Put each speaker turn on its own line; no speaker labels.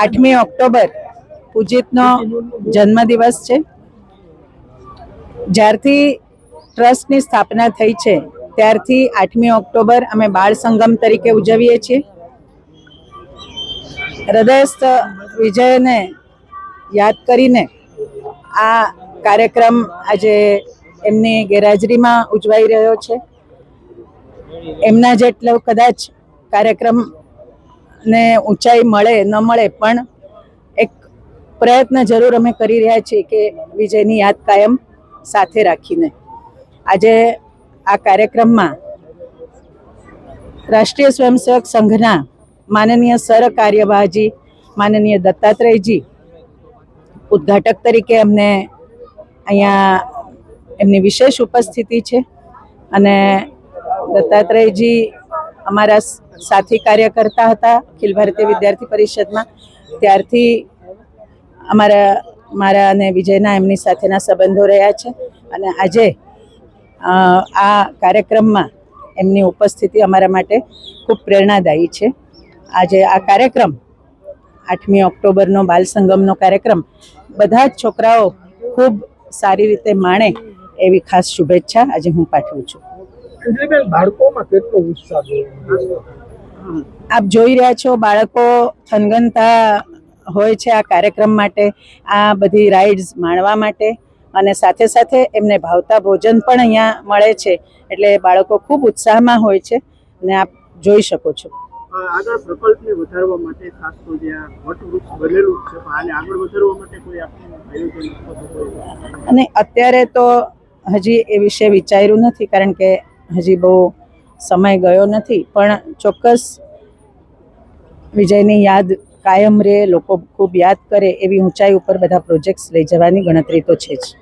આઠમી ઓક્ટોબર પૂજિતનો જન્મદિવસ છે. જ્યારથી ટ્રસ્ટની સ્થાપના થઈ છે, ત્યારથી આઠમી ઓક્ટોબર અમે બાળ સંગમ તરીકે ઉજવીએ છીએ. હૃદયસ્થ વિજયને યાદ કરીને આ કાર્યક્રમ આજે એમની ગેરહાજરીમાં ઉજવાઈ રહ્યો છે. એમના જેટલો કદાચ કાર્યક્રમને ઊંચાઈ મળે, ન મળે પણ એક પ્રયત્ન જરૂર અમે કરી રહ્યા છીએ કે વિજયની યાદ કાયમ સાથે રાખીને. આજે આ કાર્યક્રમમાં રાષ્ટ્રીય સ્વયંસેવક સંઘના માનનીય સર કાર્યવાહજી, માનનીય દત્તાત્રેયજી, ઉદ્ઘાટક તરીકે અમને અહીંયા એમની વિશેષ ઉપસ્થિતિ છે. અને દત્તાત્રેયજી અમારા સાથી કાર્યકર્તા હતા, અખિલ ભારતીય વિદ્યાર્થી પરિષદમાં. ત્યારથી અમારા, મારા અને વિજયના એમની સાથેના સંબંધો રહ્યા છે. અને આજે આ કાર્યક્રમમાં એમની ઉપસ્થિતિ અમારા માટે ખૂબ પ્રેરણાદાયી છે. આજે આ કાર્યક્રમ, આઠમી ઓક્ટોબરનો બાલ સંગમનો કાર્યક્રમ, બધા જ છોકરાઓ ખૂબ સારી રીતે માણે એવી ખાસ શુભેચ્છા આજે હું પાઠવું છું.
બાળકોમાં કેટલો ઉત્સાહ?
આપ જોઈ રહ્યા છો બાળકો થનગનતા હોય છે આ કાર્યક્રમ માટે આ બધી રાઇડ્સ માણવા માટે અને સાથે સાથે એમને ભાવતા ભોજન પણ અહીંયા મળે છે એટલે બાળકો ખૂબ ઉત્સાહમાં હોય છે અને આપ જોઈ શકો છો
આગળ પ્રકલ્પને વધારવા માટે ખાસ તો જે આ વટવૃક્ષ બનેલું છે આને આગળ વધારવા માટે કોઈ આપણું આયોજન
અને અત્યારે તો હજી એ વિશે વિચાર્યું નથી કારણ કે હજી બહુ સમય ગયો નથી, પણ ચોક્કસ વિજયની યાદ કાયમ રહે, લોકો ખૂબ યાદ કરે એવી ઊંચાઈ ઉપર બધા પ્રોજેક્ટ્સ લઈ જવાની ગણતરી તો છે જ.